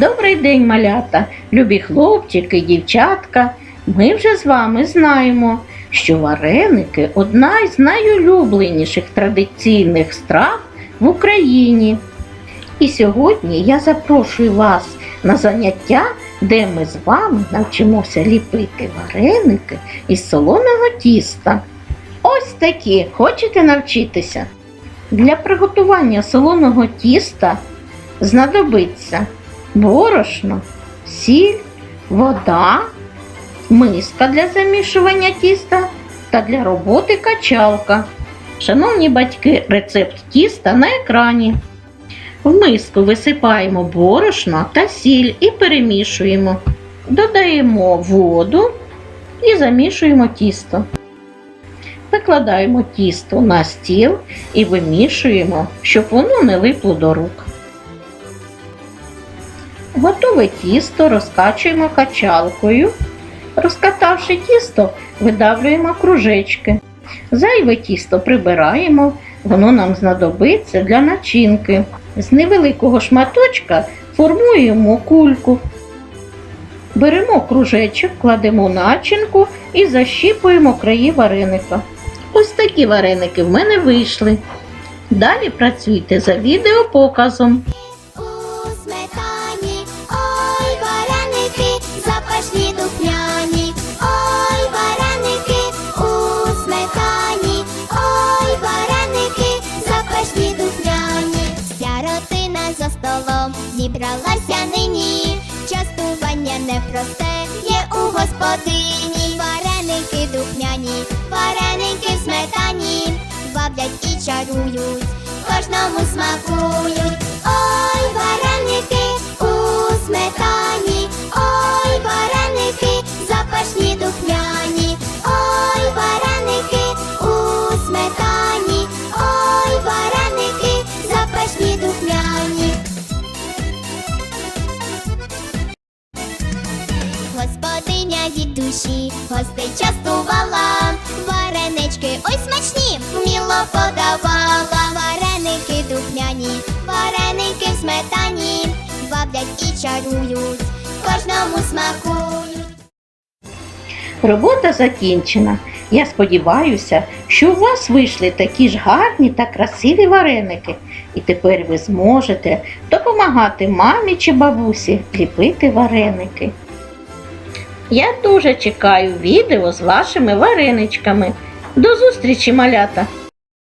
Добрий день, малята, любі хлопчики, дівчатка. Ми вже з вами знаємо, що вареники одна із найулюбленіших традиційних страв в Україні. І сьогодні я запрошую вас на заняття, де ми з вами навчимося ліпити вареники із солоного тіста. Ось такі, хочете навчитися? Для приготування солоного тіста знадобиться борошно, сіль, вода, миска для замішування тіста та для роботи качалка. Шановні батьки, рецепт тіста на екрані. В миску висипаємо борошно та сіль і перемішуємо. Додаємо воду і замішуємо тісто. Викладаємо тісто на стіл і вимішуємо, щоб воно не липло до рук. Готове тісто розкачуємо качалкою. Розкатавши тісто, видавлюємо кружечки. Зайве тісто прибираємо, воно нам знадобиться для начинки. З невеликого шматочка формуємо кульку. Беремо кружечок, кладемо начинку і защіпуємо краї вареника. Ось такі вареники в мене вийшли. Далі працюйте за відеопоказом. Зібралася нині. Частування непросте є у господині. Вареники духмяні, вареники в сметані, бавлять і чарують, кожному смакують. Господиня від душі гостей частувала, варенички ой смачні, вміло подавала, вареники духмяні, вареники в сметані, бавлять і чарують, кожному смакують. Робота закінчена. Я сподіваюся, що у вас вийшли такі ж гарні та красиві вареники, і тепер ви зможете допомагати мамі чи бабусі ліпити вареники. Я дуже чекаю відео з вашими вареничками. До зустрічі, малята!